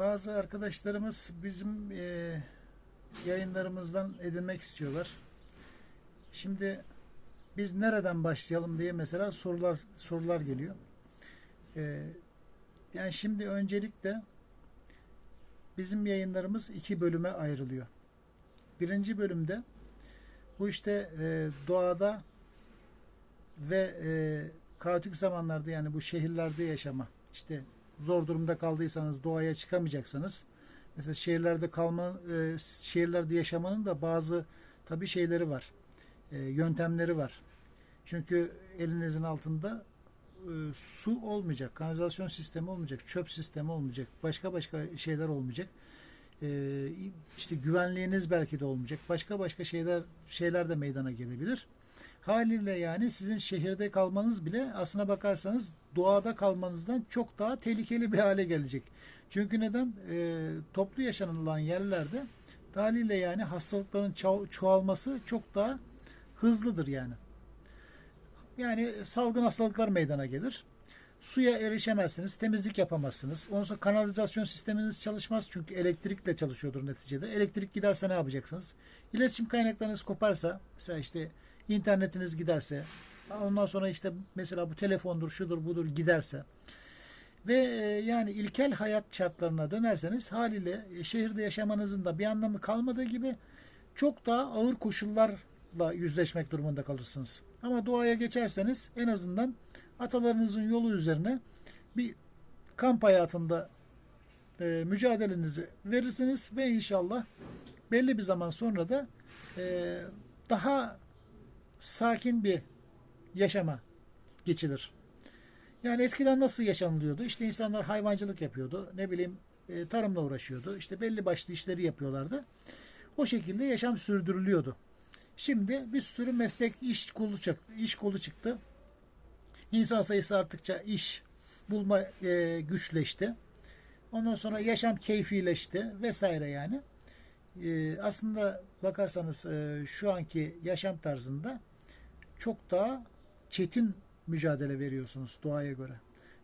Bazı arkadaşlarımız bizim e, yayınlarımızdan edinmek istiyorlar. Şimdi biz nereden başlayalım diye mesela sorular sorular geliyor. E, yani şimdi öncelikle bizim yayınlarımız iki bölüme ayrılıyor. Birinci bölümde bu işte e, doğada ve e, kaotik zamanlarda yani bu şehirlerde yaşama işte zor durumda kaldıysanız doğaya çıkamayacaksanız mesela şehirlerde kalma e, şehirlerde yaşamanın da bazı tabi şeyleri var e, yöntemleri var. Çünkü elinizin altında e, su olmayacak kanalizasyon sistemi olmayacak çöp sistemi olmayacak başka başka şeyler olmayacak. E, işte güvenliğiniz belki de olmayacak başka başka şeyler şeyler de meydana gelebilir Haliyle yani sizin şehirde kalmanız bile aslına bakarsanız doğada kalmanızdan çok daha tehlikeli bir hale gelecek. Çünkü neden? E, toplu yaşanılan yerlerde haliyle yani hastalıkların ço- çoğalması çok daha hızlıdır yani. Yani salgın hastalıklar meydana gelir. Suya erişemezsiniz, temizlik yapamazsınız. Ondan sonra kanalizasyon sisteminiz çalışmaz çünkü elektrikle çalışıyordur neticede. Elektrik giderse ne yapacaksınız? İletişim kaynaklarınız koparsa, mesela işte internetiniz giderse ondan sonra işte mesela bu telefondur şudur budur giderse ve e, yani ilkel hayat şartlarına dönerseniz haliyle e, şehirde yaşamanızın da bir anlamı kalmadığı gibi çok daha ağır koşullarla yüzleşmek durumunda kalırsınız. Ama doğaya geçerseniz en azından atalarınızın yolu üzerine bir kamp hayatında e, mücadelenizi verirsiniz ve inşallah belli bir zaman sonra da daha sakin bir yaşama geçilir. Yani eskiden nasıl yaşanılıyordu? İşte insanlar hayvancılık yapıyordu. Ne bileyim e, tarımla uğraşıyordu. İşte belli başlı işleri yapıyorlardı. O şekilde yaşam sürdürülüyordu. Şimdi bir sürü meslek iş kolu çıktı. iş kolu çıktı. İnsan sayısı arttıkça iş bulma e, güçleşti. Ondan sonra yaşam keyfileşti vesaire yani. E, aslında bakarsanız e, şu anki yaşam tarzında çok daha çetin mücadele veriyorsunuz doğaya göre.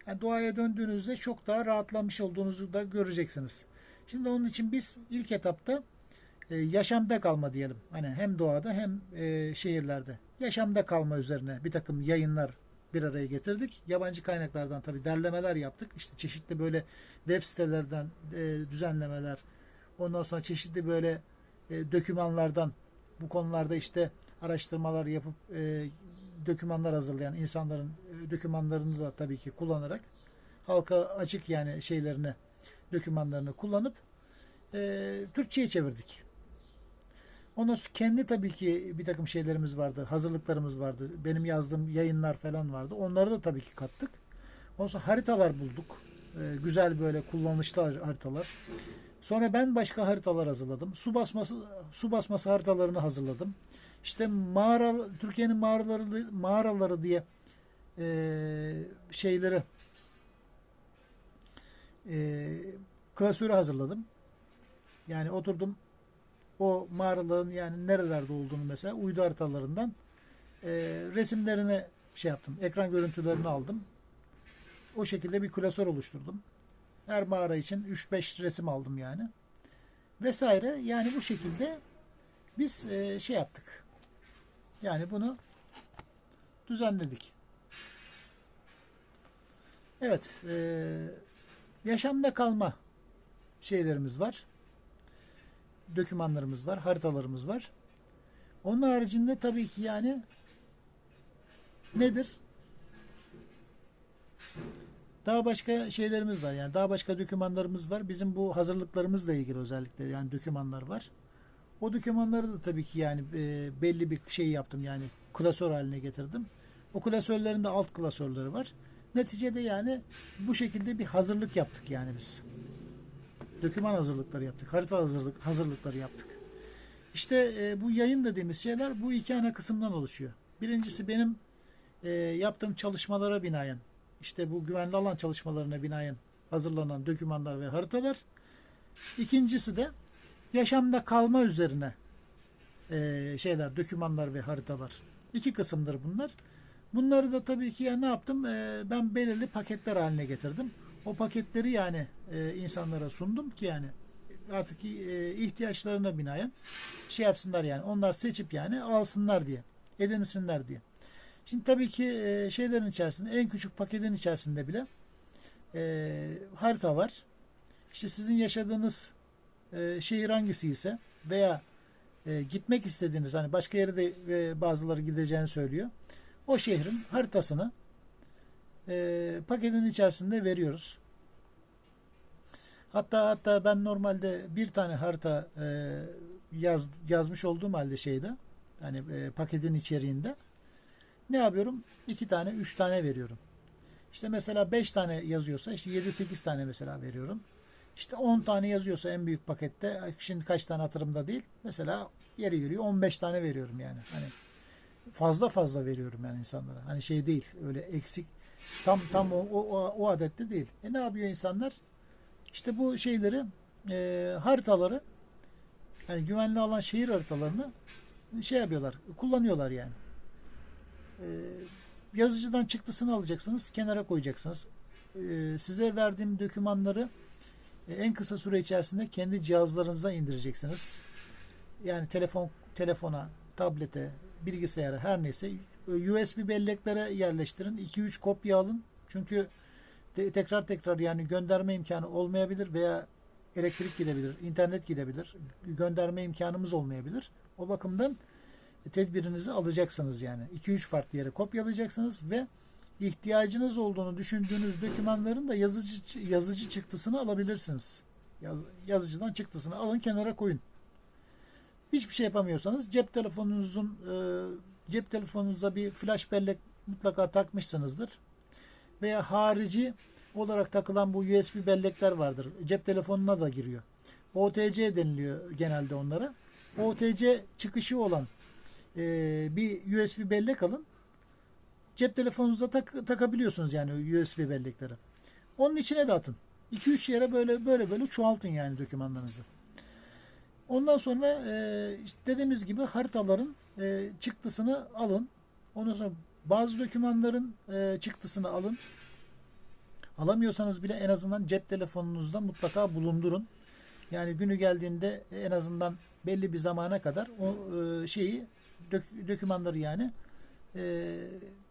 Yani doğaya döndüğünüzde çok daha rahatlamış olduğunuzu da göreceksiniz. Şimdi onun için biz ilk etapta e, yaşamda kalma diyelim. Hani hem doğada hem e, şehirlerde. Yaşamda kalma üzerine bir takım yayınlar bir araya getirdik. Yabancı kaynaklardan tabii derlemeler yaptık. İşte çeşitli böyle web sitelerden e, düzenlemeler, ondan sonra çeşitli böyle e, dokümanlardan bu konularda işte araştırmalar yapıp e, dokümanlar hazırlayan insanların e, dokümanlarını da tabii ki kullanarak halka açık yani şeylerini dokümanlarını kullanıp e, Türkçe'ye çevirdik. Ondan sonra kendi tabii ki bir takım şeylerimiz vardı, hazırlıklarımız vardı. Benim yazdığım yayınlar falan vardı. Onları da tabii ki kattık. Ondan sonra haritalar bulduk. E, güzel böyle kullanışlı haritalar. Sonra ben başka haritalar hazırladım. Su basması su basması haritalarını hazırladım. İşte mağara Türkiye'nin mağaraları mağaraları diye e, şeyleri e, klasörü hazırladım. Yani oturdum o mağaraların yani nerelerde olduğunu mesela uydu haritalarından e, resimlerini şey yaptım. Ekran görüntülerini aldım. O şekilde bir klasör oluşturdum. Her mağara için 3-5 resim aldım yani. Vesaire. Yani bu şekilde biz e, şey yaptık. Yani bunu düzenledik. Evet. E, yaşamda kalma şeylerimiz var. Dokümanlarımız var. Haritalarımız var. Onun haricinde tabii ki yani nedir? Daha başka şeylerimiz var yani daha başka dokümanlarımız var. Bizim bu hazırlıklarımızla ilgili özellikle yani dokümanlar var. O dokümanları da tabii ki yani e, belli bir şey yaptım yani klasör haline getirdim. O klasörlerin de alt klasörleri var. Neticede yani bu şekilde bir hazırlık yaptık yani biz. Doküman hazırlıkları yaptık. Harita hazırlık hazırlıkları yaptık. İşte e, bu yayın dediğimiz şeyler bu iki ana kısımdan oluşuyor. Birincisi benim e, yaptığım çalışmalara binaen işte bu güvenli alan çalışmalarına binaen hazırlanan dokümanlar ve haritalar. İkincisi de yaşamda kalma üzerine e, şeyler, dokümanlar ve haritalar. İki kısımdır bunlar. Bunları da tabii ki ya ne yaptım? E, ben belirli paketler haline getirdim. O paketleri yani e, insanlara sundum ki yani artık e, ihtiyaçlarına binaen şey yapsınlar yani. Onlar seçip yani alsınlar diye. Edinsinler diye. Şimdi tabii ki e, şeylerin içerisinde en küçük paketin içerisinde bile e, harita var. İşte sizin yaşadığınız e, şehir hangisi ise veya e, gitmek istediğiniz hani başka yere de e, bazıları gideceğini söylüyor. O şehrin haritasını e, paketin içerisinde veriyoruz. Hatta hatta ben normalde bir tane harita e, yaz, yazmış olduğum halde şeyde hani e, paketin içeriğinde ne yapıyorum? İki tane, üç tane veriyorum. İşte mesela beş tane yazıyorsa işte yedi sekiz tane mesela veriyorum. İşte 10 tane yazıyorsa en büyük pakette şimdi kaç tane hatırımda değil. Mesela yeri geliyor 15 tane veriyorum yani. Hani fazla fazla veriyorum yani insanlara. Hani şey değil öyle eksik tam tam o, o, o adette değil. E ne yapıyor insanlar? İşte bu şeyleri e, haritaları yani güvenli alan şehir haritalarını şey yapıyorlar kullanıyorlar yani. E, yazıcıdan çıktısını alacaksınız kenara koyacaksınız. E, size verdiğim dokümanları en kısa süre içerisinde kendi cihazlarınıza indireceksiniz. Yani telefon telefona, tablete, bilgisayara her neyse USB belleklere yerleştirin. 2-3 kopya alın. Çünkü te- tekrar tekrar yani gönderme imkanı olmayabilir veya elektrik gidebilir, internet gidebilir. Gönderme imkanımız olmayabilir. O bakımdan tedbirinizi alacaksınız yani. 2-3 farklı yere kopyalayacaksınız ve ihtiyacınız olduğunu düşündüğünüz dokümanların da yazıcı yazıcı çıktısını alabilirsiniz. Yaz, yazıcıdan çıktısını alın kenara koyun. Hiçbir şey yapamıyorsanız cep telefonunuzun e, cep telefonunuza bir flash bellek mutlaka takmışsınızdır. Veya harici olarak takılan bu USB bellekler vardır. Cep telefonuna da giriyor. OTC deniliyor genelde onlara. OTC çıkışı olan e, bir USB bellek alın cep telefonunuza tak, takabiliyorsunuz yani USB bellekleri. Onun içine de atın. 2-3 yere böyle böyle böyle çoğaltın yani dokümanlarınızı. Ondan sonra e, işte dediğimiz gibi haritaların e, çıktısını alın. Ondan sonra bazı dokümanların e, çıktısını alın. Alamıyorsanız bile en azından cep telefonunuzda mutlaka bulundurun. Yani günü geldiğinde en azından belli bir zamana kadar o e, şeyi dök, dokümanları yani e,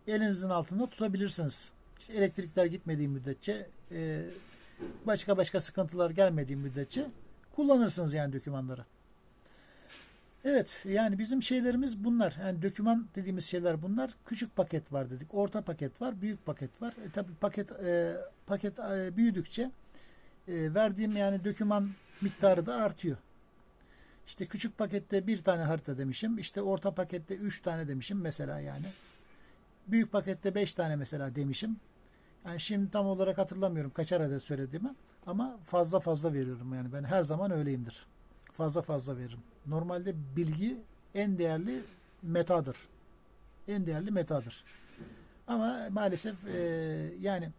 elinizin altında tutabilirsiniz. İşte elektrikler gitmediği müddetçe e, başka başka sıkıntılar gelmediği müddetçe kullanırsınız yani dokümanları. Evet yani bizim şeylerimiz bunlar. Yani doküman dediğimiz şeyler bunlar. Küçük paket var dedik. Orta paket var. Büyük paket var. E, tabi paket e, paket e, büyüdükçe e, verdiğim yani doküman miktarı da artıyor. İşte küçük pakette bir tane harita demişim. İşte orta pakette üç tane demişim mesela yani. Büyük pakette beş tane mesela demişim. Yani şimdi tam olarak hatırlamıyorum kaçar adet söylediğimi. Ama fazla fazla veriyorum yani ben her zaman öyleyimdir. Fazla fazla veririm. Normalde bilgi en değerli metadır. En değerli metadır. Ama maalesef e, yani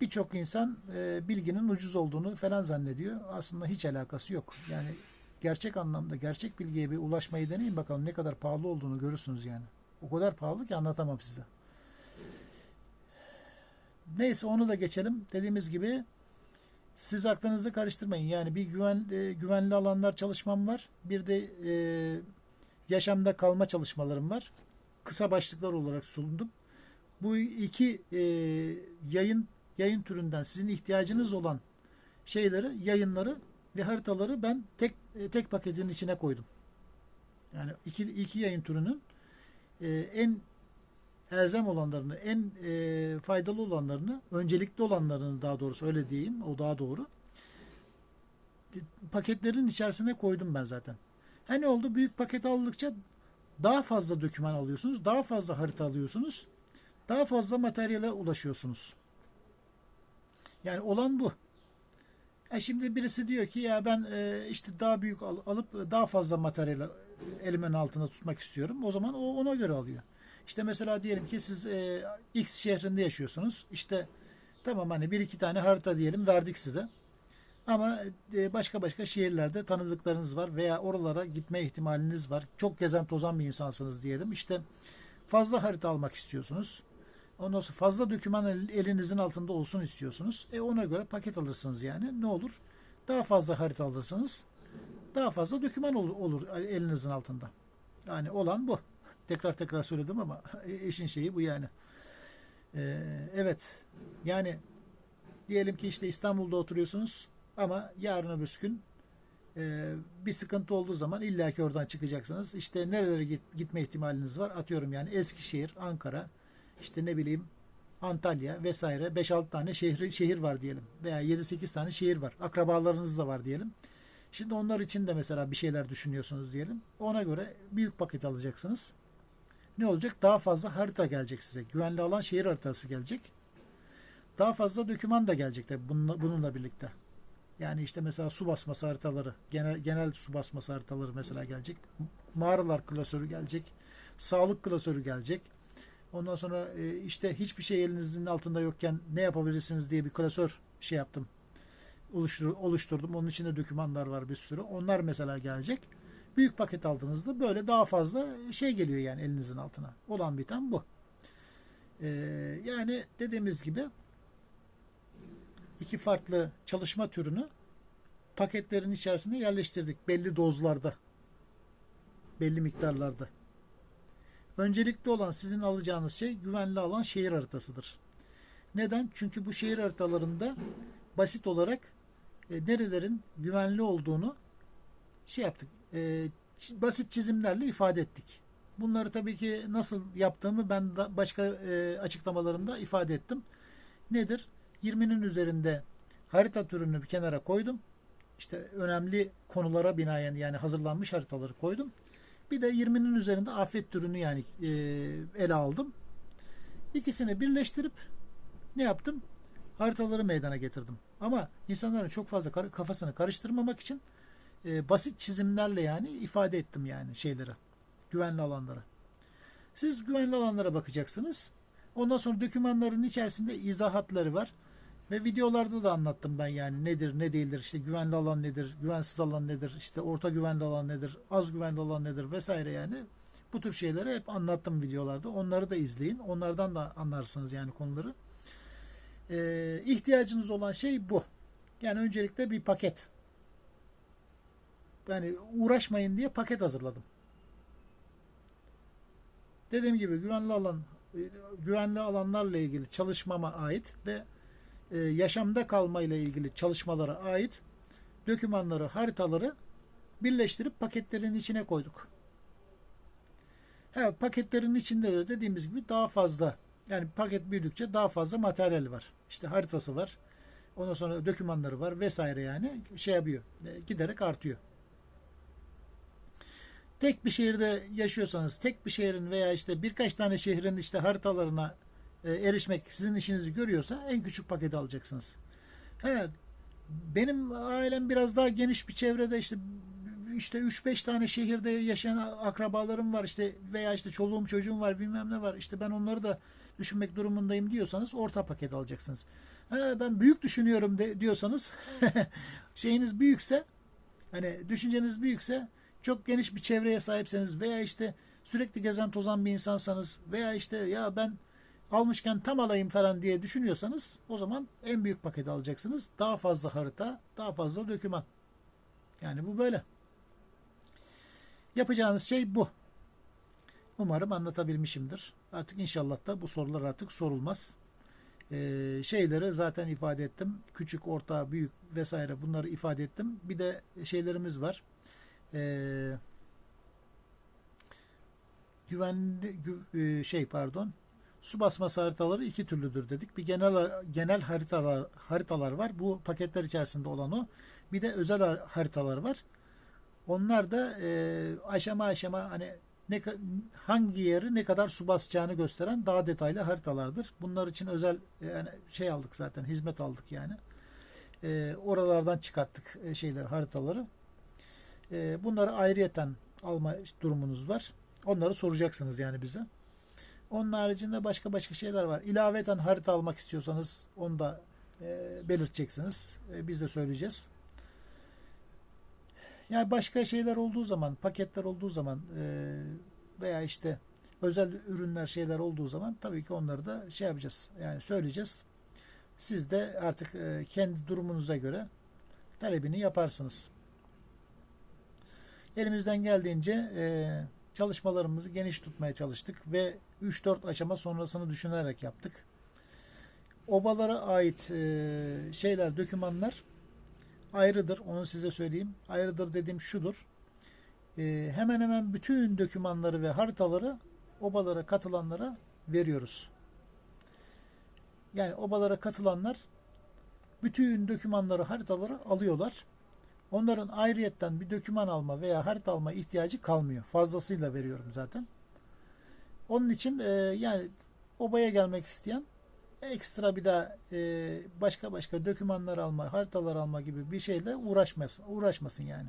birçok insan e, bilginin ucuz olduğunu falan zannediyor. Aslında hiç alakası yok. Yani gerçek anlamda gerçek bilgiye bir ulaşmayı deneyin bakalım ne kadar pahalı olduğunu görürsünüz yani. O kadar pahalı ki anlatamam size. Neyse onu da geçelim. Dediğimiz gibi siz aklınızı karıştırmayın. Yani bir güven, e, güvenli alanlar çalışmam var. Bir de e, yaşamda kalma çalışmalarım var. Kısa başlıklar olarak sundum. Bu iki e, yayın yayın türünden sizin ihtiyacınız olan şeyleri, yayınları ve haritaları ben tek e, tek paketin içine koydum. Yani iki, iki yayın türünün e, en elzem olanlarını, en e, faydalı olanlarını, öncelikli olanlarını daha doğrusu öyle diyeyim, o daha doğru. Paketlerin içerisine koydum ben zaten. Hani oldu? Büyük paket aldıkça daha fazla doküman alıyorsunuz, daha fazla harita alıyorsunuz, daha fazla materyale ulaşıyorsunuz. Yani olan bu. E şimdi birisi diyor ki ya ben e, işte daha büyük al, alıp daha fazla materyal elimin altında tutmak istiyorum. O zaman o ona göre alıyor. İşte mesela diyelim ki siz e, X şehrinde yaşıyorsunuz. İşte tamam hani bir iki tane harita diyelim verdik size. Ama e, başka başka şehirlerde tanıdıklarınız var veya oralara gitme ihtimaliniz var. Çok gezen tozan bir insansınız diyelim. İşte fazla harita almak istiyorsunuz. Ondan sonra fazla doküman el- elinizin altında olsun istiyorsunuz. E ona göre paket alırsınız yani. Ne olur? Daha fazla harita alırsanız daha fazla doküman olur, olur elinizin altında. Yani olan bu. Tekrar tekrar söyledim ama işin şeyi bu yani. Ee, evet. Yani diyelim ki işte İstanbul'da oturuyorsunuz ama yarın öbür gün e, bir sıkıntı olduğu zaman illaki oradan çıkacaksınız. İşte nerelere git- gitme ihtimaliniz var? Atıyorum yani Eskişehir, Ankara, işte ne bileyim Antalya vesaire 5-6 tane şehir, şehir var diyelim. Veya 7-8 tane şehir var. Akrabalarınız da var diyelim. Şimdi onlar için de mesela bir şeyler düşünüyorsunuz diyelim. Ona göre büyük paket alacaksınız. Ne olacak? Daha fazla harita gelecek size. Güvenli alan şehir haritası gelecek. Daha fazla doküman da gelecek tabii bununla, bununla birlikte. Yani işte mesela su basması haritaları, genel, genel su basması haritaları mesela gelecek. Mağaralar klasörü gelecek. Sağlık klasörü gelecek. Ondan sonra e, işte hiçbir şey elinizin altında yokken ne yapabilirsiniz diye bir klasör şey yaptım. Oluştur, oluşturdum. Onun içinde dokümanlar var bir sürü. Onlar mesela gelecek. Büyük paket aldığınızda böyle daha fazla şey geliyor yani elinizin altına. Olan biten bu. Ee, yani dediğimiz gibi iki farklı çalışma türünü paketlerin içerisine yerleştirdik belli dozlarda. Belli miktarlarda. Öncelikli olan sizin alacağınız şey güvenli alan şehir haritasıdır. Neden? Çünkü bu şehir haritalarında basit olarak e, nerelerin güvenli olduğunu şey yaptık. e, basit çizimlerle ifade ettik. Bunları tabii ki nasıl yaptığımı ben da başka e, açıklamalarımda ifade ettim. Nedir? 20'nin üzerinde harita türünü bir kenara koydum. İşte önemli konulara binaen yani hazırlanmış haritaları koydum. Bir de 20'nin üzerinde afet türünü yani e, ele aldım. İkisini birleştirip ne yaptım? Haritaları meydana getirdim. Ama insanların çok fazla kafasını karıştırmamak için e, basit çizimlerle yani ifade ettim yani şeyleri. Güvenli alanları. Siz güvenli alanlara bakacaksınız. Ondan sonra dokümanların içerisinde izahatları var. Ve videolarda da anlattım ben yani. Nedir ne değildir işte güvenli alan nedir güvensiz alan nedir işte orta güvenli alan nedir az güvenli alan nedir vesaire yani. Bu tür şeyleri hep anlattım videolarda. Onları da izleyin. Onlardan da anlarsınız yani konuları. Ee, ihtiyacınız olan şey bu. Yani öncelikle bir paket. Yani uğraşmayın diye paket hazırladım. Dediğim gibi güvenli alan e, güvenli alanlarla ilgili çalışmama ait ve e, yaşamda kalma ile ilgili çalışmalara ait dokümanları, haritaları birleştirip paketlerin içine koyduk. Ha, paketlerin içinde de dediğimiz gibi daha fazla yani paket büyüdükçe daha fazla materyal var. İşte haritası var. Ondan sonra dokümanları var vesaire yani şey yapıyor. e, Giderek artıyor. Tek bir şehirde yaşıyorsanız tek bir şehrin veya işte birkaç tane şehrin işte haritalarına erişmek sizin işinizi görüyorsa en küçük paketi alacaksınız. Evet. Benim ailem biraz daha geniş bir çevrede işte işte 3-5 tane şehirde yaşayan akrabalarım var işte veya işte çoluğum çocuğum var bilmem ne var işte ben onları da düşünmek durumundayım diyorsanız orta paket alacaksınız. Ha, ben büyük düşünüyorum de, diyorsanız şeyiniz büyükse hani düşünceniz büyükse çok geniş bir çevreye sahipseniz veya işte sürekli gezen tozan bir insansanız veya işte ya ben almışken tam alayım falan diye düşünüyorsanız o zaman en büyük paketi alacaksınız. Daha fazla harita, daha fazla doküman. Yani bu böyle. Yapacağınız şey bu. Umarım anlatabilmişimdir. Artık inşallah da bu sorular artık sorulmaz. Ee, şeyleri zaten ifade ettim. Küçük, orta, büyük vesaire bunları ifade ettim. Bir de şeylerimiz var. Ee, güvenli gü- e, şey pardon su basması haritaları iki türlüdür dedik. Bir genel genel haritalar haritalar var. Bu paketler içerisinde olan o. Bir de özel har- haritalar var. Onlar da e, aşama aşama hani ne hangi yeri ne kadar su basacağını gösteren daha detaylı haritalardır. Bunlar için özel e, yani şey aldık zaten hizmet aldık yani. E, oralardan çıkarttık e, şeyler haritaları. E, bunları ayrıyeten alma durumunuz var. Onları soracaksınız yani bize. Onun haricinde başka başka şeyler var. İlaveten harita almak istiyorsanız onu da e, belirteceksiniz. E, biz de söyleyeceğiz. Yani başka şeyler olduğu zaman, paketler olduğu zaman e, veya işte özel ürünler şeyler olduğu zaman tabii ki onları da şey yapacağız. Yani söyleyeceğiz. Siz de artık e, kendi durumunuza göre talebini yaparsınız. Elimizden geldiğince e, çalışmalarımızı geniş tutmaya çalıştık ve 3-4 aşama sonrasını düşünerek yaptık. Obalara ait e, şeyler, dokümanlar ayrıdır. Onu size söyleyeyim. Ayrıdır dediğim şudur. E, hemen hemen bütün dokümanları ve haritaları obalara katılanlara veriyoruz. Yani obalara katılanlar bütün dokümanları, haritaları alıyorlar. Onların ayrıyetten bir doküman alma veya harita alma ihtiyacı kalmıyor. Fazlasıyla veriyorum zaten. Onun için e, yani obaya gelmek isteyen ekstra bir daha e, başka başka dokümanlar alma, haritalar alma gibi bir şeyle uğraşmasın, uğraşmasın yani.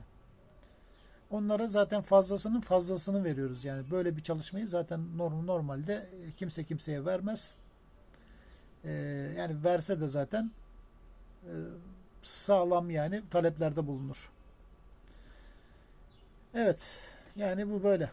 Onlara zaten fazlasının fazlasını veriyoruz. Yani böyle bir çalışmayı zaten norm, normalde e, kimse kimseye vermez. E, yani verse de zaten e, sağlam yani taleplerde bulunur. Evet. Yani bu böyle.